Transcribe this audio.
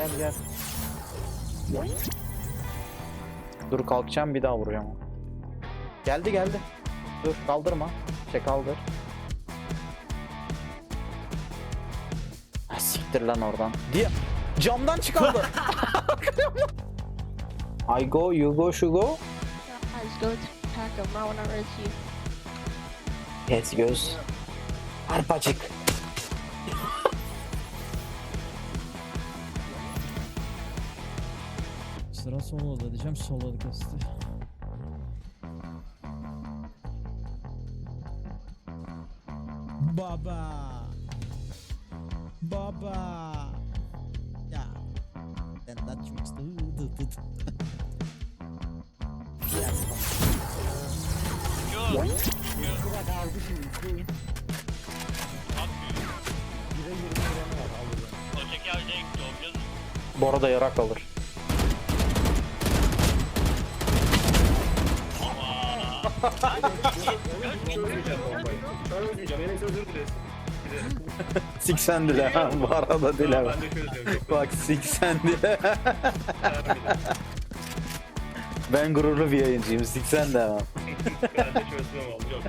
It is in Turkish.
Gel gel. Dur kalkacağım bir daha vuracağım. Geldi geldi. Dur kaldırma. Şey kaldır. Ha, siktir lan oradan. Diye camdan çıkardı. I go, you go, she go. I was going to attack him, not when I read you. Yes göz. Arpacık. Sıra soloda diyeceğim solo kesti. Baba. Baba. Ya. Ben de çok istedim. Öteki avcıya gitti o biliyor musun? Bu arada yarak alır. Çözmeyeceğim. Enes özür dileriz. Siksen dile ha bu arada dile bak. Ben de çözüyorum. Bak siksen dile. vermedim. ben gururlu bir yayıncıyım siksen de ha. Ben de çözmem oğlum. Yok.